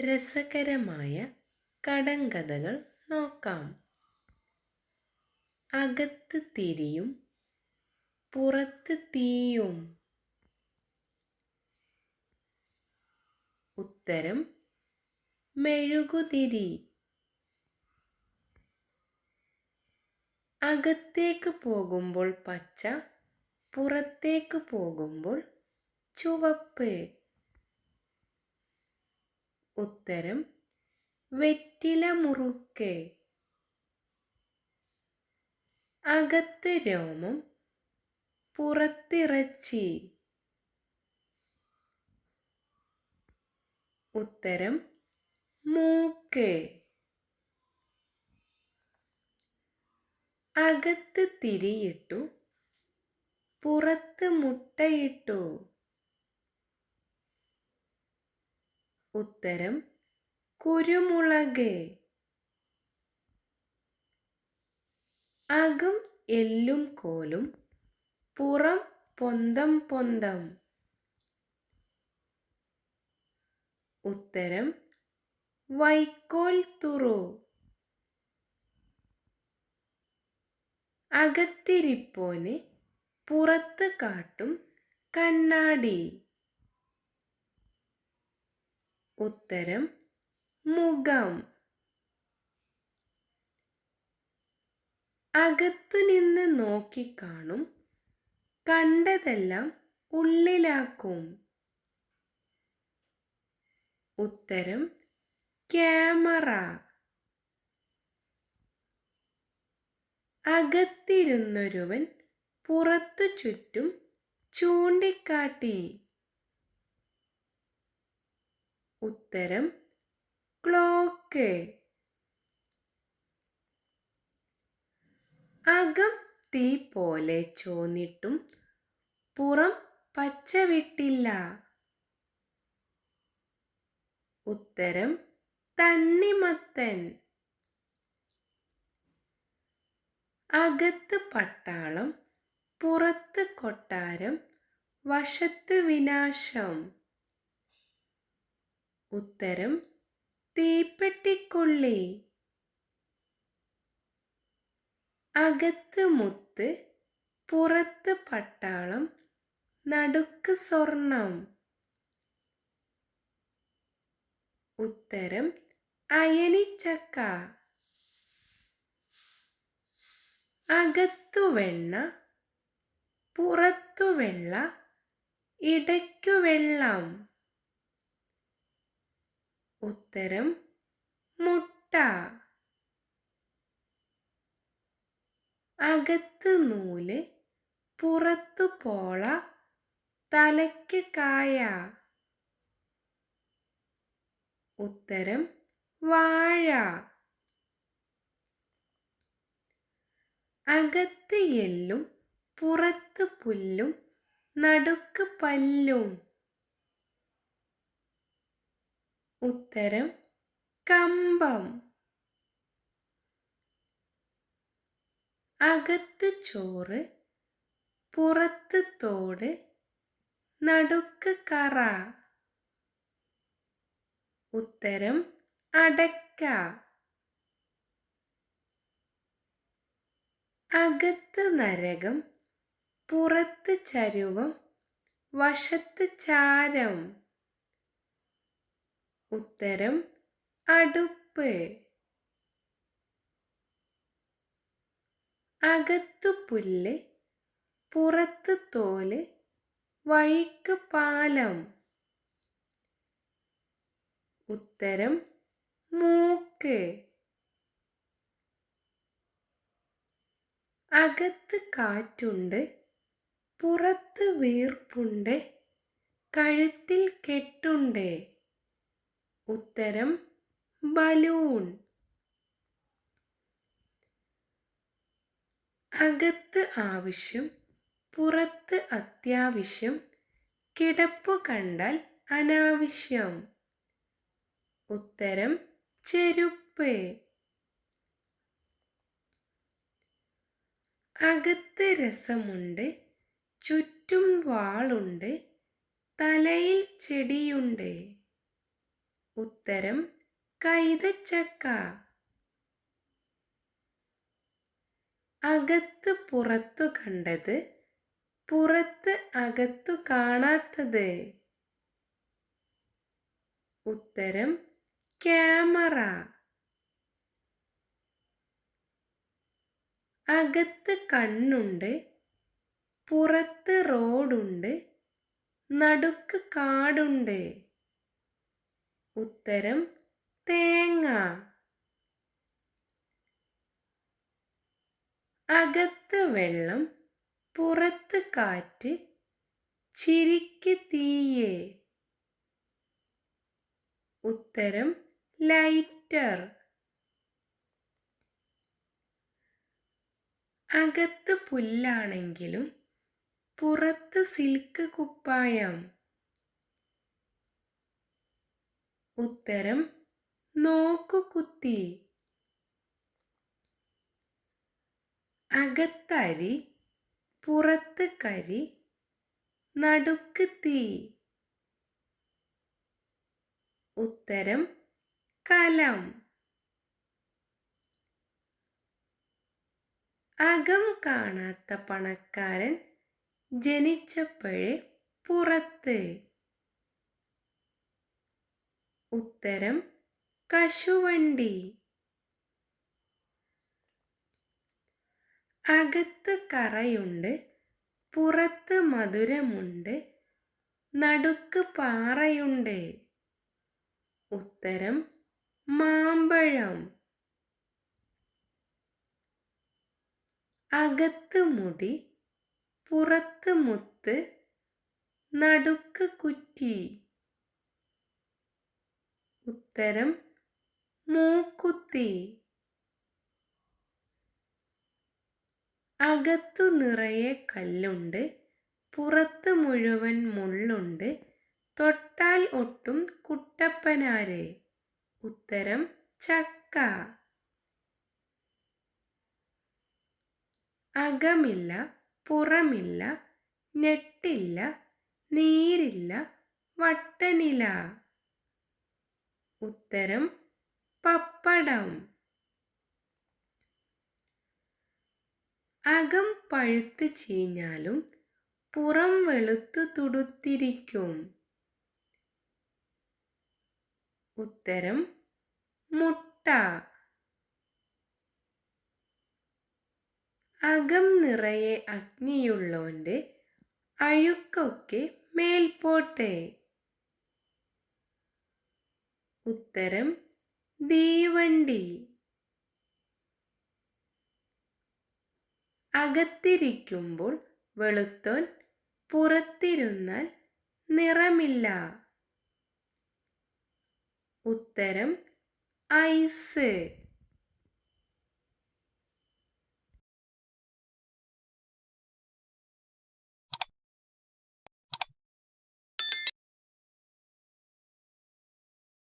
രസകരമായ കടങ്കഥകൾ നോക്കാം. അകത്ത് തിരിയും പുറത്ത് തീയും. ഉത്തരം മെഴുകുതിരി. അകത്തേക്ക് പോകുമ്പോൾ പച്ച പുറത്തേക്ക് പോകുമ്പോൾ ചുവപ്പ്. ഉത്തരം വെറ്റില മുറുക്ക്. അകത്ത് രോമം പുറത്തിറച്ചി. ഉത്തരം മൂക്ക്. അകത്ത് തിരിയിട്ടു പുറത്ത് മുട്ടയിട്ടു. ഉത്തരം കുരുമുളക്. അകം എല്ലും കോലും പുറം പൊന്തം പൊന്തം. ഉത്തരം വൈക്കോൽ തുറു. അകത്തിരിപ്പോന് പുറത്ത് കാട്ടും കണ്ണാടി. ഉത്തരം മുഖം. അകത്തു നിന്ന് നോക്കിക്കാണും കണ്ടതെല്ലാം ഉള്ളിലാക്കും. ഉത്തരം ക്യാമറ. അകത്തിരുന്നൊരുവൻ പുറത്തു ചുറ്റും ചൂണ്ടിക്കാട്ടി. ഉത്തരം ക്ലോക്ക്. അകം തീ പോലെ ചോന്നിട്ടും പുറം പച്ചവിട്ടില്ല ഉത്തരം തണ്ണിമത്തൻ. അകത്ത് പട്ടാളം പുറത്ത് കൊട്ടാരം വശത്ത് വിനാശം. ഉത്തരം തീപ്പെട്ടിക്കൊള്ളി. അകത്ത് മുത്ത് പുറത്ത് പട്ടാളം നടുക്ക് സ്വർണം. ഉത്തരം അയനിച്ചക്ക. അകത്തു വെണ്ണ പുറത്തു വെള്ള ഇടയ്ക്കു വെള്ളം. ഉത്തരം മുട്ട. അകത്ത് നൂൽ പുറത്തു പോള തലയ്ക്ക് കായ. ഉത്തരം വാഴ. അകത്ത് എല്ലും പുറത്ത് പുല്ലും നടുക്ക് പല്ലും. ഉത്തരം കമ്പം. അകത്ത് ചോറ് പുറത്ത് തോട് നടുക്ക് കറ. ഉത്തരം അടയ്ക്ക. അകത്ത് നരകം പുറത്ത് ചരുവം വശത്ത് ചാരം. ഉത്തരം അടുപ്പ്. അകത്തു പുല്ല് പുറത്ത് തോൽ വഴിക്ക് പാലം. ഉത്തരം മൂക്ക്. അകത്ത് കാറ്റുണ്ട് പുറത്ത് വീർപ്പുണ്ട് കഴുത്തിൽ കെട്ടുണ്ട്. ഉത്തരം ബലൂൺ. അകത്ത് ആവശ്യം പുറത്ത് അത്യാവശ്യം കിടപ്പ് കണ്ടാൽ അനാവശ്യം. ഉത്തരം ചെരുപ്പ്. അകത്ത് രസമുണ്ട് ചുറ്റും വാളുണ്ട് തലയിൽ ചെടിയുണ്ട്. ഉത്തരം കൈതച്ചക്ക. അകത്ത് പുറത്തു കണ്ടത് പുറത്ത് അകത്തു കാണാത്തത്. ഉത്തരം ക്യാമറ. അകത്ത് കണ്ണുണ്ട് പുറത്ത് റോഡുണ്ട് നടുക്ക് കാടുണ്ട്. ഉത്തരം തേങ്ങ. അകത്ത് വെള്ളം പുറത്ത് കാറ്റ് ചിരിക്ക് തീയേ. ഉത്തരം ലൈറ്റർ. അകത്ത് പുല്ലാണെങ്കിലും പുറത്ത് സിൽക്ക് കുപ്പായം. ഉത്തരം നോക്കുകുത്തി അകത്തരി പുറത്ത് കരി നടുക്ക് തീ. ഉത്തരം കലം. അകം കാണാത്ത പണക്കാരൻ ജനിച്ചപ്പോഴേ പുറത്ത്. ഉത്തരം കശുവണ്ടി. അകത്ത് കറയുണ്ട് പുറത്ത് മധുരമുണ്ട് നടുക്ക് പാറയുണ്ട്. ഉത്തരം മാമ്പഴം. അകത്ത് മുടി പുറത്ത് മുത്ത് നടുക്ക് കുറ്റി. ഉത്തരം മൂക്കുത്തി. അകത്തു നിറയെ കല്ലുണ്ട് പുറത്ത് മുഴുവൻ മുള്ളുണ്ട് തൊട്ടാൽ ഒട്ടും കുട്ടപ്പനാരെ? ഉത്തരം ചക്ക. അകമില്ല പുറമില്ല നെട്ടില്ല നീരില്ല വട്ടനില. ഉത്തരം പപ്പടം. അകം പഴുത്ത് ചീഞ്ഞാലും പുറം വെളുത്തു തുടുത്തിരിക്കും. ഉത്തരം മുട്ട. അകം നിറയെ അഗ്നിയുള്ളോന്റെ അഴുക്കൊക്കെ മേൽപോട്ടെ. ഉത്തരം തീവണ്ടി അകത്തിരിക്കുമ്പോൾ വെളുത്തോൻ പുറത്തിരുന്നാൽ നിറമില്ല. ഉത്തരം ഐസ്.